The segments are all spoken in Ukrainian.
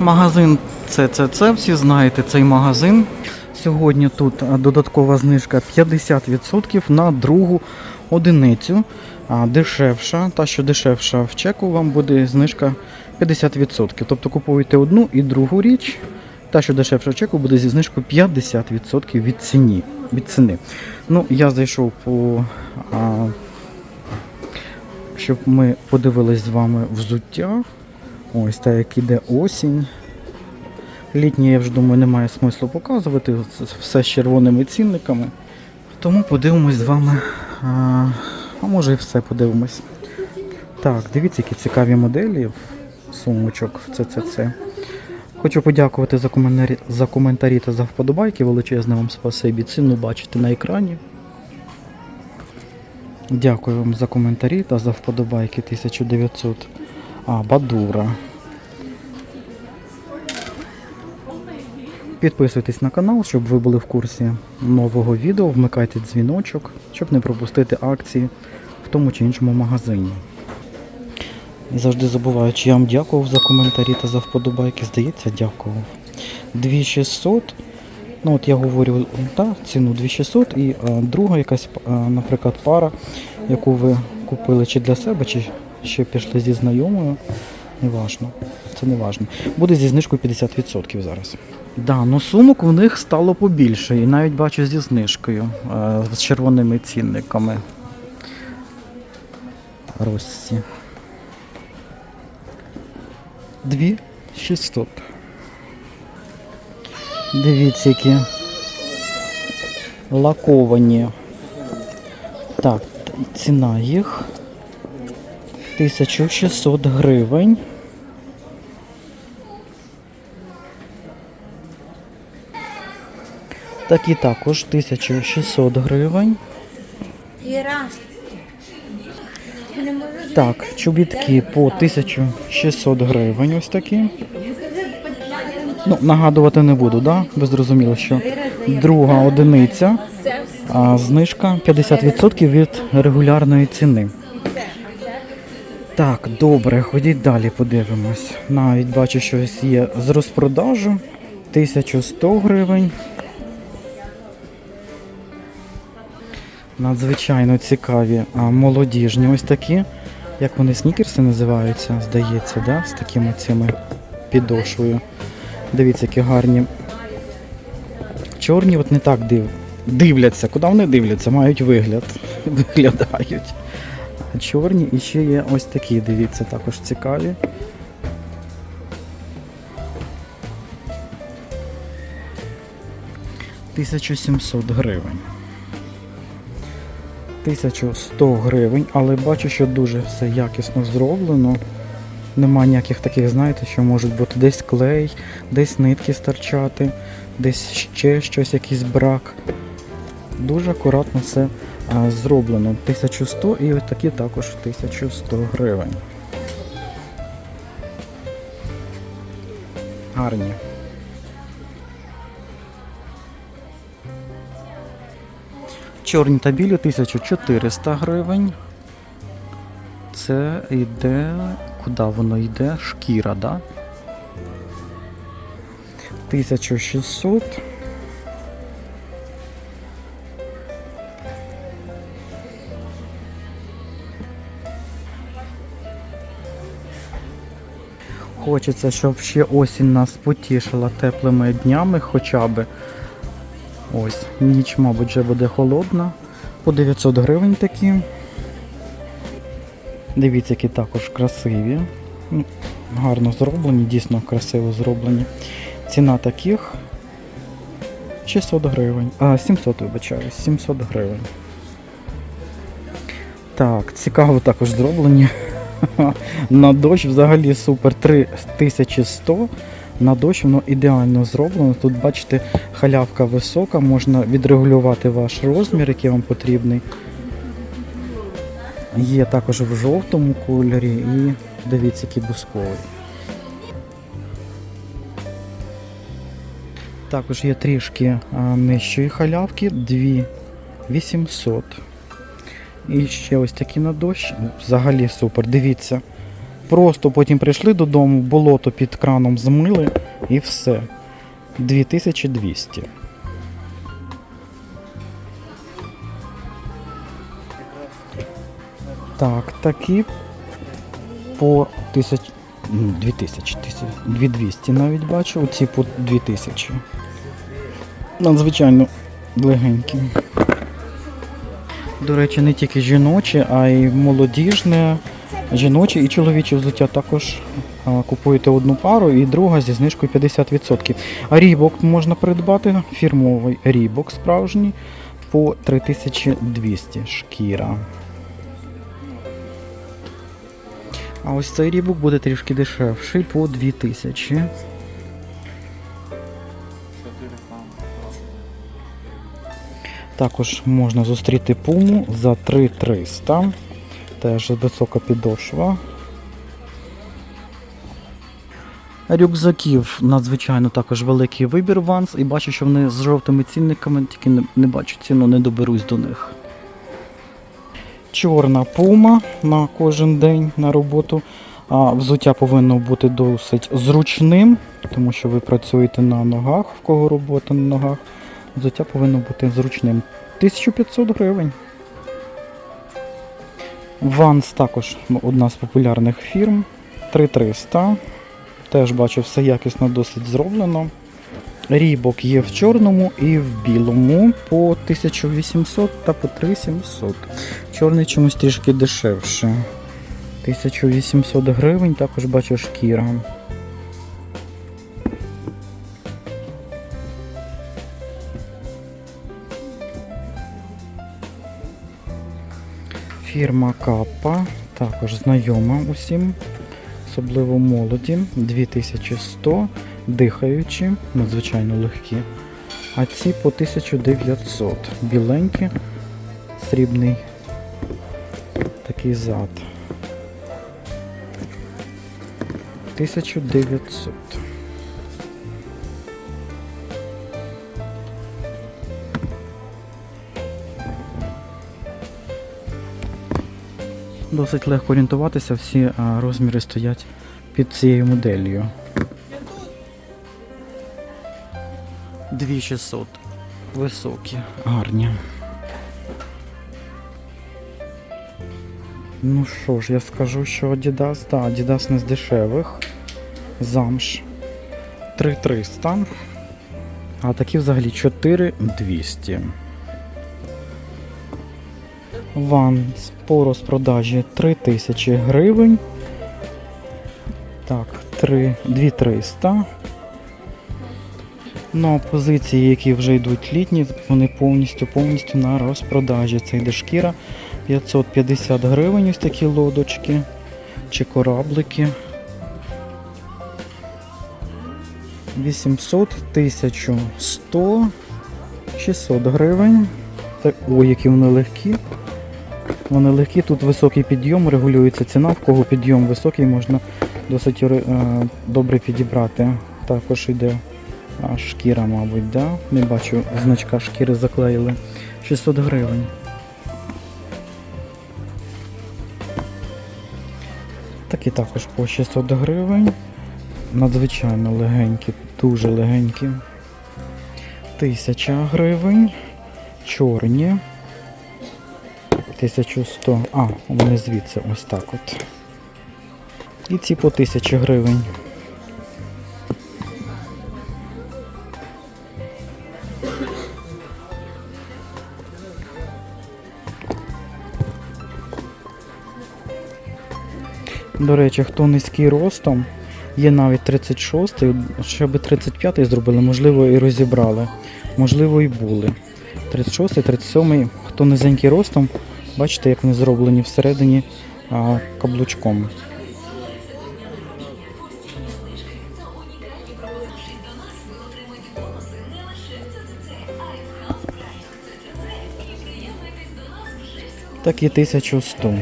Магазин ЦЦЦ, всі знаєте цей магазин. Сьогодні тут додаткова знижка 50% на другу одиницю. А дешевша, та що дешевша в чеку, вам буде знижка 50%. Тобто купуєте одну і другу річ. Та, що дешевша в чеку, буде зі знижкою 50% від ціні. Від ціни. Ну, я зайшов по. А, щоб ми подивились з вами взуття. Ось так як іде осінь. Літнє, я вже думаю, немає смислу показувати. Це Все з червоними цінниками. Тому подивимось з вами. А, може і все подивимось. Так, дивіться, які цікаві моделі сумочок в ЦЦЦ. Хочу подякувати за коментарі, за коментарі та за вподобайки. Величезне вам спасибі. Ціну бачите на екрані. Дякую вам за коментарі та за вподобайки 1900. А, Бадура. Підписуйтесь на канал, щоб ви були в курсі нового відео, вмикайте дзвіночок, щоб не пропустити акції в тому чи іншому магазині. І завжди забуваю, чи я вам дякував за коментарі та за вподобайки. Здається, дякував. 2600. Ну от я говорю та, ціну 2600 і а, друга якась, а, наприклад, пара, яку ви купили чи для себе, чи ще пішли зі знайомою. Неважно. Це не важно. Буде зі знижкою 50% зараз. Да, ну сумок у них стало побільше. І навіть бачу зі знижкою, е, з червоними цінниками. Росці. 2600. Дивіться, які лаковані. Так, ціна їх 1600 гривень. Такі також 1600 гривень. Так, чобітки по 1600 гривень ось такі. Ну, нагадувати не буду, да? Ви зрозуміли, що друга одиниця, а знижка 50% від регулярної ціни. Так, добре, ходіть далі, подивимось. Навіть бачу, що ось є з розпродажу 1100 гривень. Надзвичайно цікаві а, молодіжні ось такі. Як вони снікерси називаються, здається, да? з такими цими підошвою. Дивіться, які гарні. Чорні от не так див... дивляться. Куди вони дивляться? Мають вигляд. Виглядають. Чорні і ще є ось такі, дивіться, також цікаві. Тисячу сімсот гривень. 1100 гривень, але бачу, що дуже все якісно зроблено. Нема ніяких таких, знаєте, що можуть бути десь клей, десь нитки старчати, десь ще щось, якийсь брак. Дуже акуратно все зроблено. 1100 і ось такі також 1100 гривень. Гарні. Чорні та білі 1400 гривень. Це йде. Куди воно йде? Шкіра, да? 1600. Хочеться, щоб ще осінь нас потішила теплими днями хоча б. Ось, ніч, мабуть, вже буде холодна. По 900 гривень такі. Дивіться, які також красиві. Ну, Гарно зроблені, дійсно красиво зроблені. Ціна таких 600 гривень. А, 700, вибачаюсь, 700 гривень. Так, цікаво також зроблені. На дощ взагалі супер 3100. На дощ воно ідеально зроблено. Тут, бачите, халявка висока, можна відрегулювати ваш розмір, який вам потрібний. Є також в жовтому кольорі і дивіться, який бусковий. Також є трішки нижчої халявки 2800. І ще ось такі на дощ. Взагалі супер. Дивіться. Просто потім прийшли додому, болото під краном змили і все. 2200. Так, такі по 1000, м, 2000, 2200 навіть бачу, оці по 2000. Надзвичайно легенькі. До речі, не тільки жіночі, а й молодіжне, жіноче і чоловіче взуття також купуєте одну пару і друга зі знижкою 50%. А рібок можна придбати, фірмовий рібок справжній по 3200 шкіра. А ось цей рібок буде трішки дешевший по 2000. Також можна зустріти пуму за 3300. Теж висока підошва. Рюкзаків надзвичайно також великий вибір Ванс. І бачу, що вони з жовтими цінниками, тільки не, не бачу ціну, не доберусь до них. Чорна пума на кожен день на роботу. А взуття повинно бути досить зручним, тому що ви працюєте на ногах, в кого робота на ногах. Взуття повинно бути зручним. 1500 гривень. Vans також одна з популярних фірм. 3300. Теж бачу, все якісно досить зроблено. Рібок є в чорному і в білому по 1800 та по 3700. Чорний чомусь трішки дешевше. 1800 гривень, також бачу шкіра. Фірма Каппа, також знайома усім, особливо молоді, 2100, дихаючі, надзвичайно легкі. А ці по 1900. Біленькі, срібний такий зад. 1900. Досить легко орієнтуватися, всі розміри стоять під цією моделлю. 2600. Високі, гарні. Ну що ж, я скажу, що Adidas, так, Adidas не з дешевих. Замш 3300. А такі взагалі 4200. Ванс по розпродажі 3000 гривень. Так, 3, 2300. Ну, а позиції, які вже йдуть літні, вони повністю повністю на розпродажі. Це йде шкіра 550 гривень, ось такі лодочки чи кораблики. 800, 1100, 600 гривень. Так, ой, які вони легкі. Вони легкі, тут високий підйом, регулюється ціна, в кого підйом високий, можна досить е, добре підібрати. Також йде шкіра, мабуть, да? Не бачу значка шкіри заклеїли. 600 гривень. Такі також по 600 гривень. Надзвичайно легенькі, дуже легенькі. 1000 гривень. Чорні. 1100. А, вони звідси ось так от. І ці по 1000 гривень. До речі, хто низький ростом, є навіть 36 ще би 35 зробили, можливо, і розібрали. Можливо, і були. 36 37 хто низенький ростом, бачите, як вони зроблені всередині а, каблучком. Так і 1100.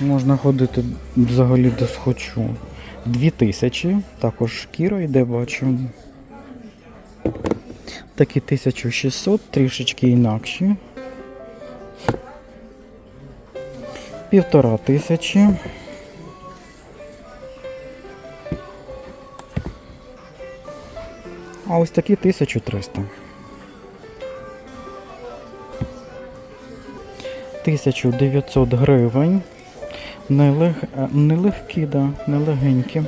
Можна ходити взагалі де схочу. 2000, також шкіра йде, бачу. Такі 1600, трішечки інакші. Півтора тисячі. А ось такі 1300. 1900 гривень. Нелег... е, Нелегкі, да, нелегенькі.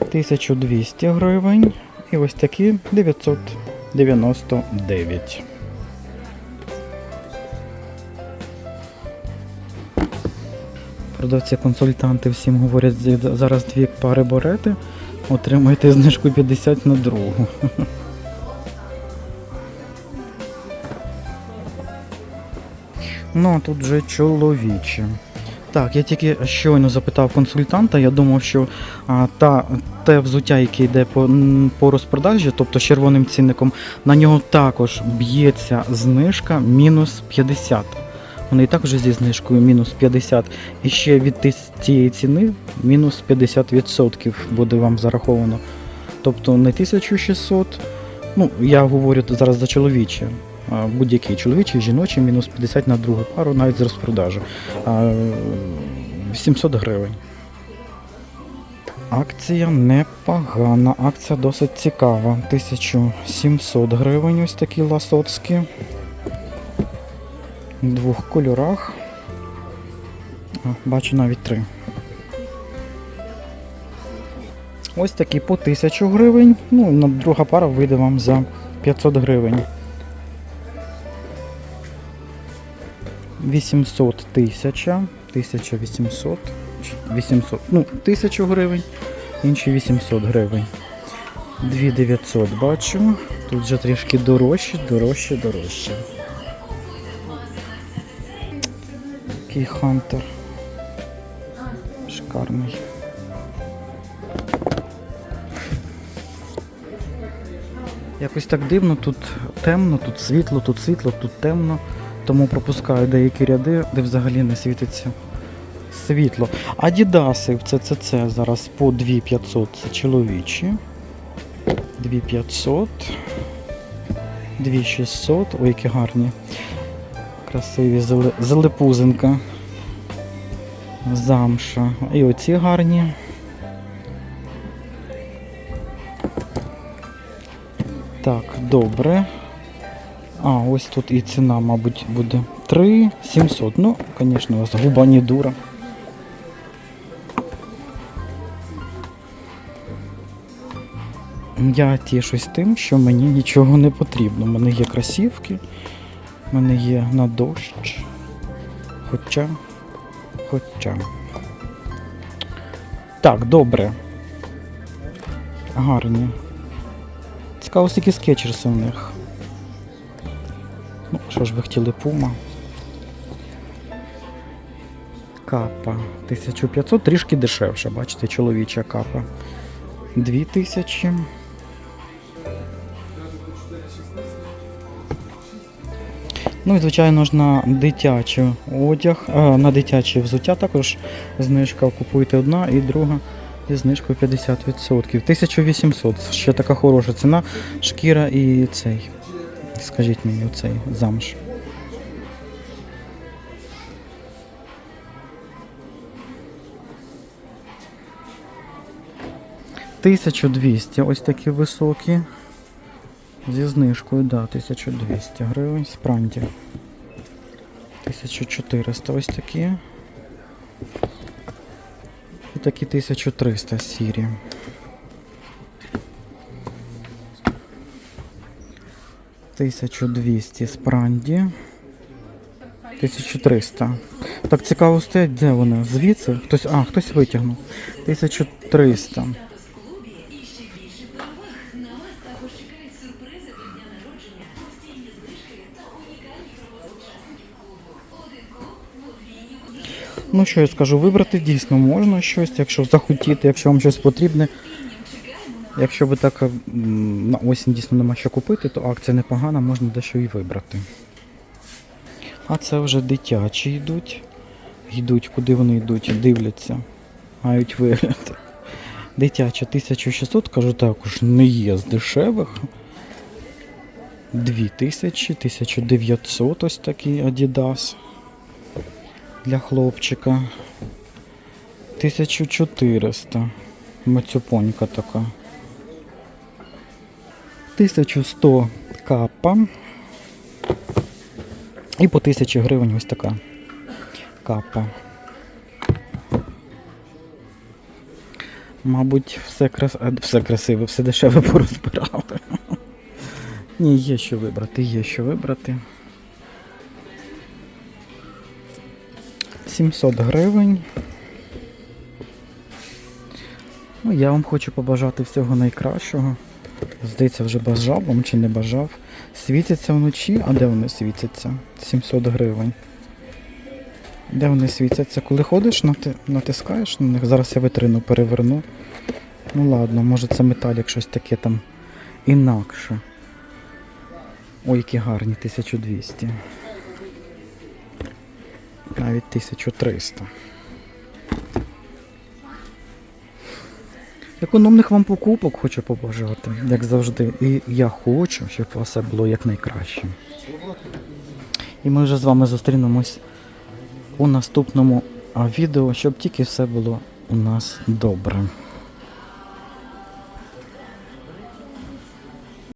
1200 гривень. І ось такі 999. Продавці-консультанти всім говорять, зараз дві пари берете, отримаєте знижку 50 на другу. Ну, а тут вже чоловіче. Так, я тільки щойно запитав консультанта. Я думав, що а, та, те взуття, яке йде по, по розпродажі, тобто червоним цінником, на нього також б'ється знижка мінус 50. Вони і так вже зі знижкою мінус 50. І ще від цієї ціни мінус 50% буде вам зараховано. Тобто не 1600. Ну, я говорю зараз за чоловіче. Будь-який чоловічий, жіночий, мінус 50 на другу пару, навіть з розпродажу. А, 800 гривень. Акція непогана, акція досить цікава. 1700 гривень ось такі ласоцькі. В двох кольорах. Бачу навіть три. Ось такі по 1000 гривень. Ну, друга пара вийде вам за 500 гривень. 800 тисяча, 1800, чи 800, ну, 1000 гривень, інші 800 гривень. 2900 бачу. Тут вже трішки дорожче, дорожче, дорожче. Такий хантер. Шикарний. Якось так дивно, тут темно, тут світло, тут світло, тут темно. Тому пропускаю деякі ряди, де взагалі не світиться світло. Адідаси в ЦЦЦ зараз по 2500 це чоловічі. 2500. 2600. Ой, які гарні. Красиві зеле- зелепузинка. Замша. І оці гарні. Так, добре. А, ось тут і ціна, мабуть, буде 3 700. Ну, звісно, у вас губа не дура. Я тішусь тим, що мені нічого не потрібно. У мене є красівки, в мене є на дощ. Хоча. Хоча. Так, добре. Гарні. Цікаво, скільки скетчерси у них. Ну, що ж ви хотіли пума? Капа 1500, трішки дешевше, бачите, чоловіча капа. 2000. Ну і звичайно ж на дитячий одяг, а, на дитяче взуття також знижка. Купуєте одна і друга зі знижкою 50%. 1800. Ще така хороша ціна. Шкіра і цей. Скажіть мені оцей замш. Тисячу двісті, ось такі високі. Зі знижкою, да, 1200 гривень. Спранді. 1400 ось такі. І такі 1300 сірі. Тисячу двісті спранді. 1300. Так цікаво стоять, де вони? Звідси? Хтось, а, хтось витягнув. 1300. Ну що я скажу, вибрати дійсно можна щось, якщо захотіти, якщо вам щось потрібне. Якщо ви так на осінь дійсно нема що купити, то акція непогана, можна дещо і вибрати. А це вже дитячі йдуть. Йдуть, куди вони йдуть, дивляться, мають вигляд. Дитяча 1600, кажу також, не є з дешевих. 2000, 1900 ось такий Adidas для хлопчика. 1400. Мацюпонька така. 1100 капа. І по 1000 гривень ось така капа. Мабуть, все, крас... е, все красиве, все дешеве порозбирали. Ні, є що вибрати, є що вибрати. 700 гривень. Ну, я вам хочу побажати всього найкращого. Здається, вже бажав вам чи не бажав. Світяться вночі, а де вони світяться? 700 гривень. Де вони світяться? Коли ходиш, нати... натискаєш на них. Зараз я витрину, переверну. Ну ладно, може це металік щось таке там інакше. Ой, які гарні, 1200. Навіть 1300. Економних вам покупок хочу побажати, як завжди. І я хочу, щоб у вас все було якнайкраще. І ми вже з вами зустрінемось у наступному відео, щоб тільки все було у нас добре.